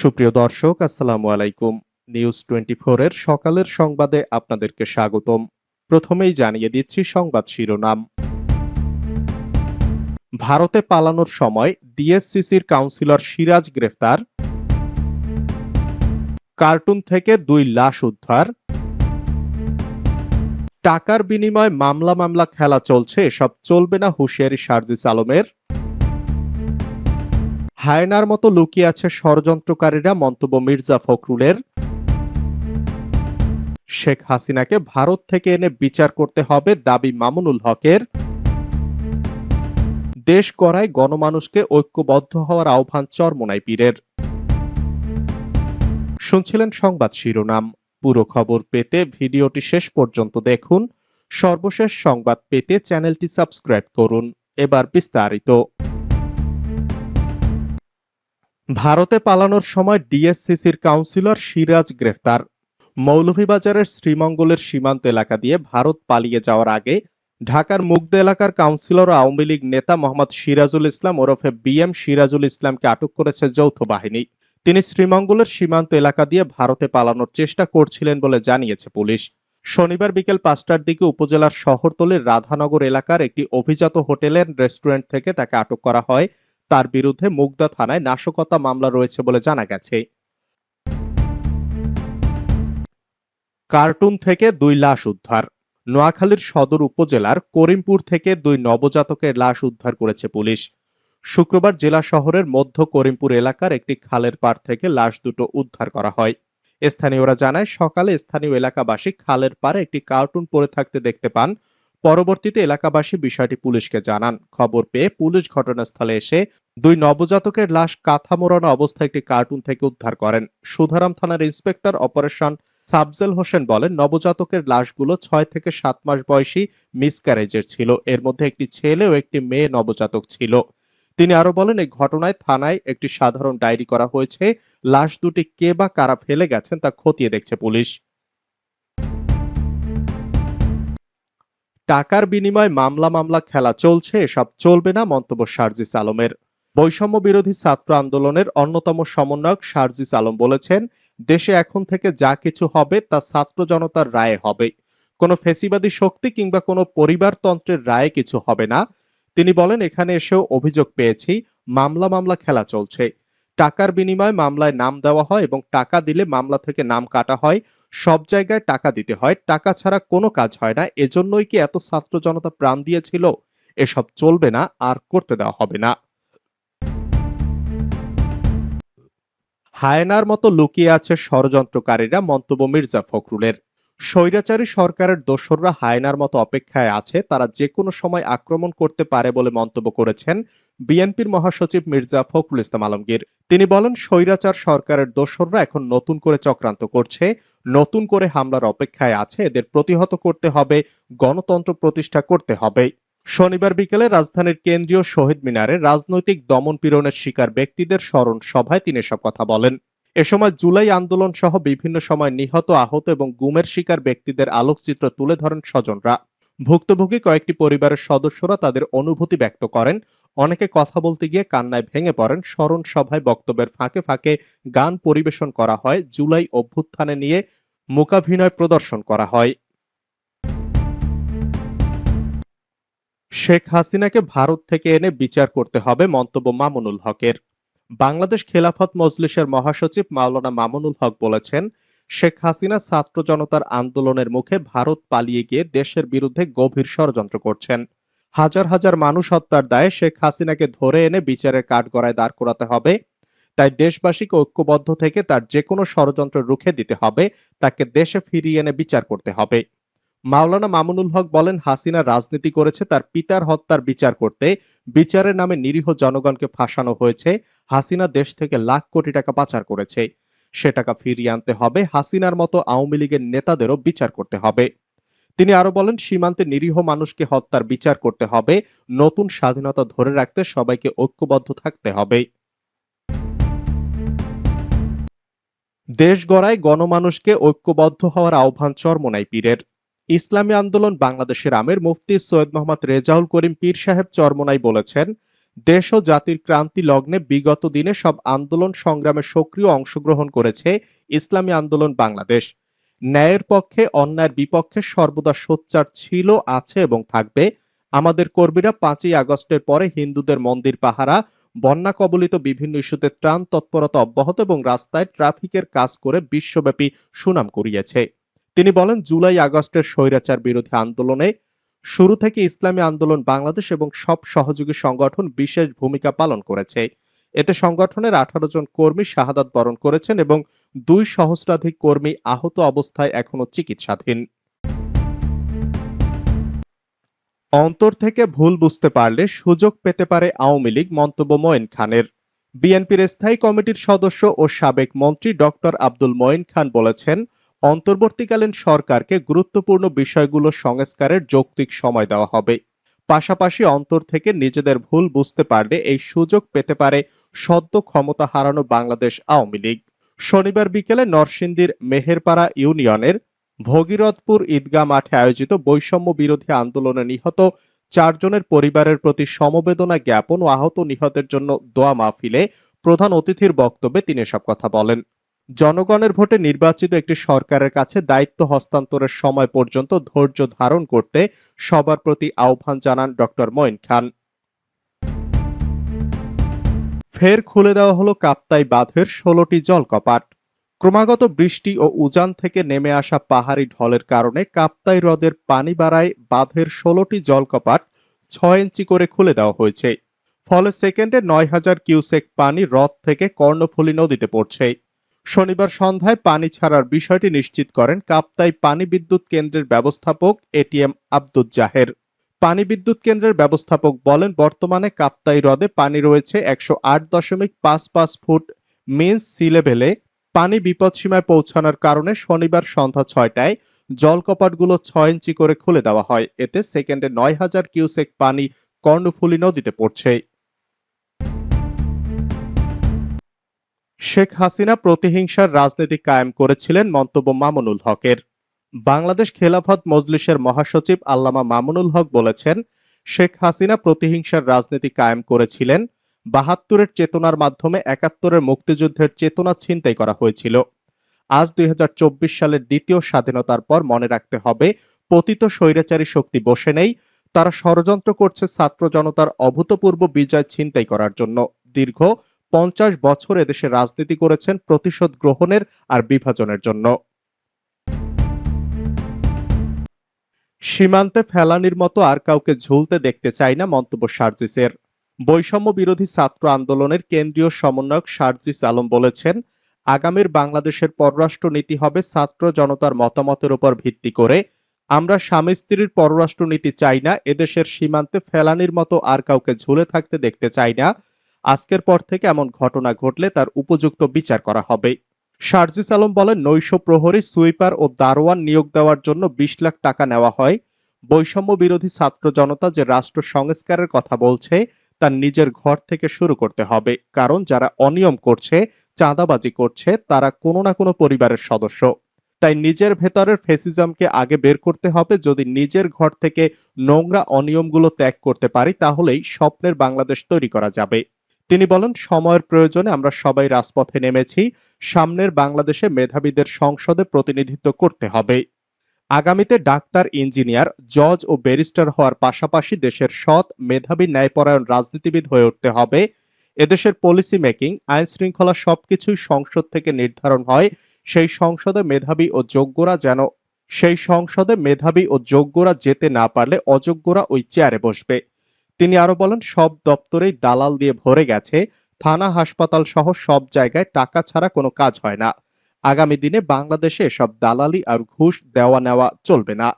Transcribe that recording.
সুপ্রিয় দর্শক, আসসালামু আলাইকুম। নিউজ টোয়েন্টি এর সকালের সংবাদে আপনাদেরকে স্বাগতম। প্রথমেই জানিয়ে দিচ্ছি সংবাদ শিরোনাম। ভারতে পালানোর সময় ডিএসসিসির কাউন্সিলর সিরাজ গ্রেফতার। কার্টুন থেকে দুই লাশ উদ্ধার। টাকার বিনিময়ে মামলা মামলা খেলা চলছে, এসব চলবে না হুঁশিয়ারি সার্জিস আলমের। হায়নার মতো লুকিয়ে আছে ষড়যন্ত্রকারীরা মন্তব্য মির্জা ফখরুলের। শেখ হাসিনাকে ভারত থেকে এনে বিচার করতে হবে দাবি মামুনুল হকের। দেশ গড়ায় গণমানুষকে ঐক্যবদ্ধ হওয়ার আহ্বান চরমোনাই পীরের। শুনছিলেন সংবাদ শিরোনাম। পুরো খবর পেতে ভিডিওটি শেষ পর্যন্ত দেখুন। সর্বশেষ সংবাদ পেতে চ্যানেলটি সাবস্ক্রাইব করুন। এবার বিস্তারিত। ভারতে পালানোর সময় ডিএসসিসির কাউন্সিলর সিরাজ গ্রেফতার। মৌলভীবাজারের শ্রীমঙ্গলের সীমান্ত এলাকা দিয়ে ভারত পালিয়ে যাওয়ার আগে ঢাকার মুগ্ধ এলাকার কাউন্সিলর আওয়ামী লীগ নেতা মোহাম্মদ সিরাজুল ইসলাম ওরফে বিএম সিরাজুল ইসলামকে আটক করেছে যৌথ বাহিনী। তিনি শ্রীমঙ্গলের সীমান্ত এলাকা দিয়ে ভারতে পালানোর চেষ্টা করছিলেন বলে জানিয়েছে পুলিশ। শনিবার বিকেল পাঁচটার দিকে উপজেলার শহরতলির রাধানগর এলাকার একটি অভিজাত হোটেলের রেস্টুরেন্ট থেকে তাকে আটক করা হয়। তার বিরুদ্ধে মুগদা থানায় নাশকতা মামলা রয়েছে বলে জানা গেছে। কার্টুন থেকে দুই লাশ উদ্ধার। নোয়াখালীর সদর উপজেলার করিমপুর থেকে দুই নবজাতকের লাশ উদ্ধার করেছে পুলিশ। শুক্রবার জেলা শহরের মধ্য করিমপুর এলাকার একটি খালের পাড় থেকে লাশ দুটো উদ্ধার করা হয়। স্থানীয়রা জানায়, সকালে স্থানীয় এলাকাবাসী খালের পাড়ে একটি কার্টুন পড়ে থাকতে দেখতে পান পরবর্তীতে এলাকাবাসী বিষয়টি পুলিশকে জানান। খবর পেয়ে পুলিশ ঘটনাস্থলে এসে দুই নবজাতকের লাশ কাঁথা মোড়ানো অবস্থায় একটি কার্টুন থেকে উদ্ধার করেন। সুধারাম থানার ইন্সপেক্টর অপারেশন সাবজেল হোসেন বলেন, নবজাতকের লাশগুলো ছয় থেকে সাত মাস বয়সী মিসক্যারেজের ছিল। এর মধ্যে একটি ছেলে ও একটি মেয়ে নবজাতক ছিল। তিনি আরও বলেন, এই ঘটনায় থানায় একটি সাধারণ ডায়েরি করা হয়েছে, লাশ দুটি কে বা কারা ফেলে গেছেন তা খতিয়ে দেখছে পুলিশ। টাকার বিনিময়ে মামলা মামলা খেলা চলছে, এসব চলবে না, মন্তব্য সার্জিস আলমের। বৈষম্য বিরোধী ছাত্র আন্দোলনের অন্যতম সমন্বয়ক সার্জিস আলম বলেছেন, দেশে এখন থেকে যা কিছু হবে তা ছাত্র জনতার রায়ে হবে। কোনো ফেসিবাদী শক্তি কিংবা কোনো পরিবারতন্ত্রের রায়ে কিছু হবে না। তিনি বলেন, এখানে এসেও অভিযোগ পেয়েছি, মামলা মামলা খেলা চলছে। টাকার বিনিময়ে মামলায় নাম দেওয়া হয় এবং টাকা দিলে মামলা থেকে নাম কাটা হয়। সব জায়গায় টাকা দিতে হয়। টাকা ছাড়া কোনো কাজ হয় না। এজন্যই কি এত ছাত্র জনতা প্রাণ দিয়েছিল? এসব চলবে না, আর করতে দেওয়া হবে না। হায়নার মতো লুকিয়ে আছে ষড়যন্ত্রকারীরা মন্তব্য মির্জা ফখরুলের। স্বৈরাচারী সরকারের দোসররা হায়নার মতো অপেক্ষায় আছে, তারা যে কোনো সময় আক্রমণ করতে পারে বলে মন্তব্য করেছেন বিএনপির মহাসচিব মির্জা ফখরুল ইসলাম আলমগীর। তিনি বলেন, স্বৈরাচার সরকারের দোসররা এখন নতুন করে চক্রান্ত করছে, নতুন করে হামলার অপেক্ষায় আছে, এদের প্রতিহত করতে হবে, গণতন্ত্র প্রতিষ্ঠা করতে হবে। শনিবার বিকেলে রাজধানীর কেন্দ্রীয় শহীদ মিনারে রাজনৈতিক দমন পীড়নের শিকার ব্যক্তিদের স্মরণ সভায় তিনি সব কথা বলেন। এ সময় জুলাই আন্দোলন সহ বিভিন্ন সময় নিহত, আহত এবং গুমের শিকার ব্যক্তিদের আলোকচিত্র তুলে ধরেন স্বজনরা। ভুক্তভোগী কয়েকটি পরিবারের সদস্যরা তাদের অনুভূতি ব্যক্ত করেন। অনেকে কথা বলতে গিয়ে কান্নায় ভেঙে পড়েন। স্মরণ সভায় বক্তব্যের ফাঁকে ফাঁকে গান পরিবেশন করা হয়। জুলাই অভ্যুত্থানে নিয়ে মূকাভিনয় প্রদর্শন করা হয়। শেখ হাসিনাকে ভারত থেকে এনে বিচার করতে হবে মন্তব্য মামুনুল হকের। বাংলাদেশ খেলাফত মজলিসের মহাসচিব মাওলানা মামুনুল হক বলেছেন, শেখ হাসিনা ছাত্র জনতার আন্দোলনের মুখে ভারত পালিয়ে গিয়ে দেশের বিরুদ্ধে গভীর ষড়যন্ত্র করছেন। হাজার হাজার মানুষ হত্যার দায়ে শেখ হাসিনাকে ধরে এনে বিচারের কাঠগড়ায় দাঁড় করাতে হবে। তাই দেশবাসীকে ঐক্যবদ্ধ থেকে তার যে কোনো ষড়যন্ত্র রুখে দিতে হবে, তাকে দেশে ফিরিয়ে এনে বিচার করতে হবে। মাওলানা মামুনুল হক বলেন, হাসিনা রাজনীতি করেছে, তার পিতার হত্যার বিচার করতে। বিচারের নামে নিরীহ জনগণকে ফাঁসানো হয়েছে। হাসিনা দেশ থেকে লাখ কোটি টাকা পাচার করেছে। সে টাকা ফিরিয়ে আনতে হবে। হাসিনার মতো আওয়ামী লীগের নেতাদেরও বিচার করতে হবে। তিনি আরও বলেন, সীমান্তে নিরীহ মানুষকে হত্যার বিচার করতে হবে। নতুন স্বাধীনতা ধরে রাখতে সবাইকে ঐক্যবদ্ধ থাকতে হবে। দেশ গড়ায় গণমানুষকে ঐক্যবদ্ধ হওয়ার আহ্বান চরমোনাই পীরের। ইসলামী আন্দোলন বাংলাদেশের আমের মুফতি সৈয়দ মোহাম্মদ রেজাউল করিম পীর সাহেব চরমোনাই বলেছেন, দেশ ও জাতির ক্রান্তি লগ্নে বিগত দিনে সব আন্দোলন সংগ্রামে সক্রিয় অংশগ্রহণ করেছে ইসলামী আন্দোলন বাংলাদেশ। ন্যায়ের পক্ষে অন্যায়ের বিপক্ষে সর্বদা সোচ্চার ছিল, আছে এবং থাকবে। আমাদের কর্মীরা পাঁচই আগস্টের পরে হিন্দুদের মন্দির পাহারা, বন্যা কবলিত বিভিন্ন ইস্যুতে ত্রাণ তৎপরতা অব্যাহত এবং রাস্তায় ট্রাফিকের কাজ করে বিশ্বব্যাপী সুনাম কুড়িয়েছে। তিনি বলেন, জুলাই আগস্টের স্বৈরাচার বিরোধী আন্দোলনে শুরু থেকে ইসলামী আন্দোলন বাংলাদেশ এবং সব সহযোগী সংগঠন বিশেষ ভূমিকা পালন করেছে। এতে সংগঠনের আঠারো জন কর্মী শাহাদাত বরণ করেছেন এবং দুই সহস্রাধিক কর্মী আহত অবস্থায় এখনও চিকিৎসাধীন। অন্তর থেকে ভুল বুঝতে পারলে সুযোগ পেতে পারে আওয়ামী লীগ, মন্তব্য মঈন খানের। বিএনপির স্থায়ী কমিটির সদস্য ও সাবেক মন্ত্রী ডক্টর আব্দুল মঈন খান বলেছেন অন্তর্বর্তীকালীন সরকারকে গুরুত্বপূর্ণ বিষয়গুলো সংস্কারের যৌক্তিক সময় দেওয়া হবে। পাশাপাশি অন্তর থেকে নিজেদের ভুল বুঝতে পারলে এই সুযোগ পেতে পারে সদ্য ক্ষমতা হারানো বাংলাদেশ আওয়ামী লীগ। শনিবার বিকেলে নরসিংদীর মেহেরপাড়া ইউনিয়নের ভগীরথপুর ঈদগাহ মাঠে আয়োজিত বৈষম্য বিরোধী আন্দোলনে নিহত চারজনের পরিবারের প্রতি সমবেদনা জ্ঞাপন ও আহত নিহতের জন্য দোয়া মাহফিলে প্রধান অতিথির বক্তব্যে তিনি এসব কথা বলেন। জনগণের ভোটে নির্বাচিত একটি সরকারের কাছে দায়িত্ব হস্তান্তরের সময় পর্যন্ত ধৈর্য ধারণ করতে সবার প্রতি আহ্বান জানান ডক্টর মঈন খান। ফের খুলে দেওয়া হলো কাপ্তাই বাঁধের ষোলোটি জলকপাট। ক্রমাগত বৃষ্টি ও উজান থেকে নেমে আসা পাহাড়ি ঢলের কারণে কাপ্তাই হ্রদের পানি বাড়ায় বাঁধের ষোলোটি জলকপাট ছয় ইঞ্চি করে খুলে দেওয়া হয়েছে। ফলে সেকেন্ডে নয় হাজার কিউসেক পানি হ্রদ থেকে কর্ণফুলী নদীতে পড়ছে। শনিবার সন্ধ্যায় পানি ছাড়ার বিষয়টি নিশ্চিত করেন কাপ্তাই পানি বিদ্যুৎ কেন্দ্রের ব্যবস্থাপক এটিএম আব্দুল জাহের। পানি বিদ্যুৎ কেন্দ্রের ব্যবস্থাপক বলেন, বর্তমানে কাপ্তাই হ্রদে পানি রয়েছে একশো আট দশমিক পাঁচ পাঁচ ফুট মিন্স সি লেভেলে। পানি বিপদসীমায় পৌঁছানোর কারণে শনিবার সন্ধ্যা ছয়টায় জলকপাটগুলো ছয় ইঞ্চি করে খুলে দেওয়া হয়। এতে সেকেন্ডে নয় হাজার কিউসেক পানি কর্ণফুলী নদীতে পড়ছে। শেখ হাসিনা প্রতিহিংসার রাজনীতি কায়েম করেছিলেন মন্তব্য মামুনুল হকের। বাংলাদেশ খেলাফত মজলিসের মহাসচিব আল্লামা মামুনুল হক বলেছেন, শেখ হাসিনা প্রতিহিংসার রাজনীতি কায়েম করেছিলেন। বাহাত্তরের চেতনার মাধ্যমে একাত্তরের মুক্তিযুদ্ধের চেতনা ছিনতাই করা হয়েছিল। আজ দুই হাজার চব্বিশ সালের দ্বিতীয় স্বাধীনতার পর মনে রাখতে হবে, পতিত স্বৈরাচারী শক্তি বসে নেই, তারা ষড়যন্ত্র করছে ছাত্র জনতার অভূতপূর্ব বিজয় ছিনতাই করার জন্য। দীর্ঘ পঞ্চাশ বছর এদেশে রাজনীতি করেছেন প্রতিশোধ গ্রহণের আর বিভাজনের জন্য। সীমান্তে ফেলানির মতো আর কাউকে ঝুলতে দেখতে চাই না মন্তব্য সার্জিসের। বৈষম্য বিরোধী ছাত্র আন্দোলনের কেন্দ্রীয় সমন্বয়ক সার্জিস আলম বলেছেন, আগামীর বাংলাদেশের পররাষ্ট্র নীতি হবে ছাত্র জনতার মতামতের উপর ভিত্তি করে। আমরা স্বামী স্ত্রীর পররাষ্ট্র নীতি চাই না, এদেশের সীমান্তে ফেলানির মতো আর কাউকে ঝুলে থাকতে দেখতে চাই না। আজকের পর থেকে এমন ঘটনা ঘটলে তার উপযুক্ত বিচার করা হবে। শারজিস আলম বলেন, নৈশ প্রহরী, সুইপার ও দারোয়ান নিয়োগ দেওয়ার জন্য বিশ লাখ টাকা নেওয়া হয়। বৈষম্য বিরোধী ছাত্র জনতা যে রাষ্ট্র সংস্কারের কথা বলছে তার নিজের ঘর থেকে শুরু করতে হবে। কারণ যারা অনিয়ম করছে, চাঁদাবাজি করছে, তারা কোনো না কোনো পরিবারের সদস্য। তাই নিজের ভেতরের ফেসিজমকে আগে বের করতে হবে। যদি নিজের ঘর থেকে নোংরা অনিয়মগুলো ত্যাগ করতে পারি, তাহলেই স্বপ্নের বাংলাদেশ তৈরি করা যাবে। তিনি বলেন, সময়ের প্রয়োজনে আমরা সবাই রাজপথে নেমেছি, সামনের বাংলাদেশে মেধাবীদের সংসদে প্রতিনিধিত্ব করতে হবে। আগামীতে ডাক্তার, ইঞ্জিনিয়ার, জজ ও ব্যারিস্টার হওয়ার পাশাপাশি দেশের সৎ, মেধাবী, ন্যায়পরায়ণ রাজনীতিবিদ হয়ে উঠতে হবে। এদেশের পলিসি মেকিং আইন শৃঙ্খলা সবকিছুই সংসদ থেকে নির্ধারণ হয়। সেই সংসদে মেধাবী ও যোগ্যরা যেন, সেই সংসদে মেধাবী ও যোগ্যরা যেতে না পারলে অযোগ্যরা ওই চেয়ারে বসবে। তিনি আরও বলেন, সব দপ্তরেই দালাল দিয়ে ভরে গেছে, থানা, হাসপাতাল সহ সব জায়গায় টাকা ছাড়া কোনো কাজ হয় না। আগামী দিনে বাংলাদেশে সব দালালি আর ঘুষ দেওয়া নেওয়া চলবে না।